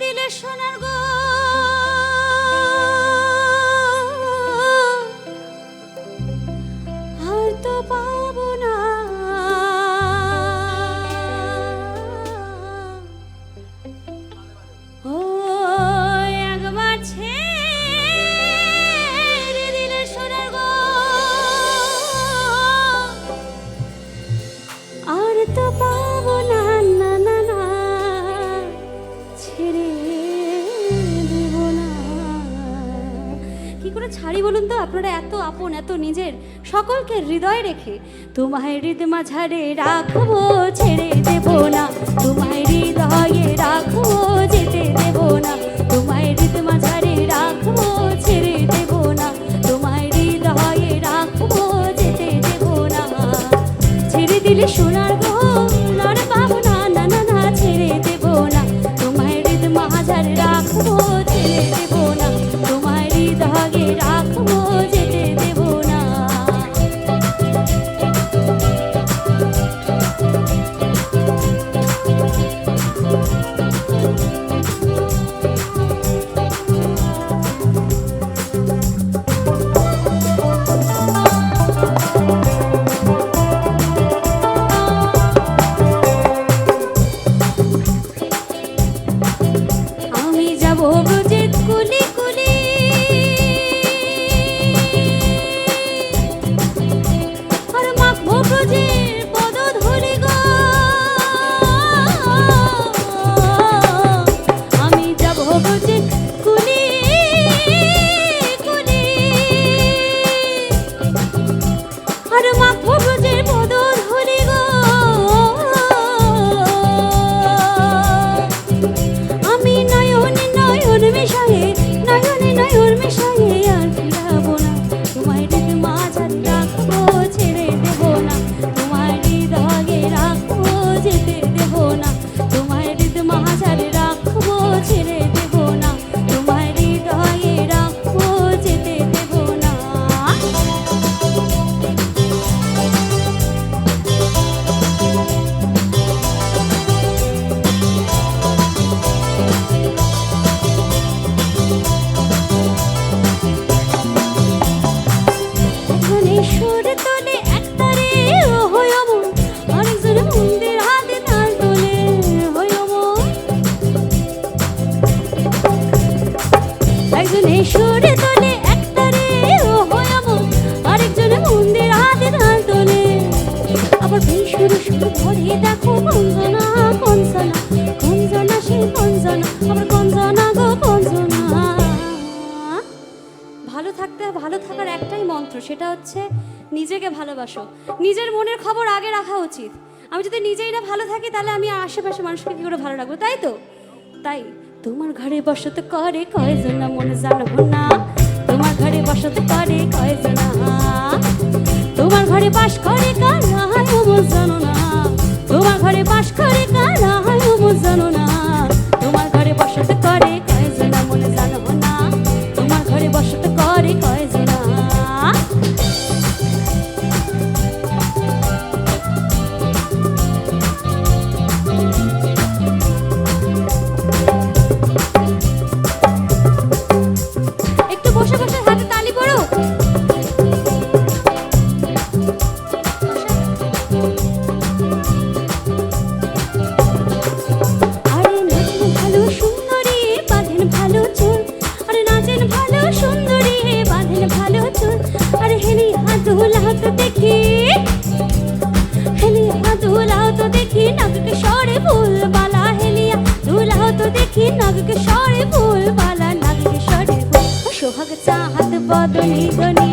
দিলে সোনার গো ছাড়ি বলুন তো, আপনারা এত আপন, এত নিজের। সকলকে হৃদয় রেখে তোমায় হৃদ মাঝারে রাখব, ছেড়ে দেব না। তোমায় হৃদয়ে রাখব, যেতে দেব না। তোমায় হৃদ মাঝারে রাখব, ছেড়ে দেব না। তোমায় হৃদয়ে রাখব, যেতে দেব না। ছেড়ে দিলে সোনার ভালো থাকতে, ভালো থাকার একটাই মন্ত্র, সেটা হচ্ছে নিজেকে ভালোবাসো। নিজের মনের খবর আগে রাখা উচিত। আমি যদি নিজেই না ভালো থাকি, তাহলে আমি আশেপাশে মানুষকে কী করে ভালো রাখব, তাই তো? তাই, তোমার ঘরে বসত করে কয়জন না মনে জানব না। তোমার ঘরে বসত করে কয়জন তোমার ঘরে বাস করে কারা জানো না। তোমার ঘরে বাস করে কারা জানো না। দেখি নাগকেশ্বরে ফুল বালা নাগকেশ্বরে ফুল। সোহাগ চাহাত বদনি গনি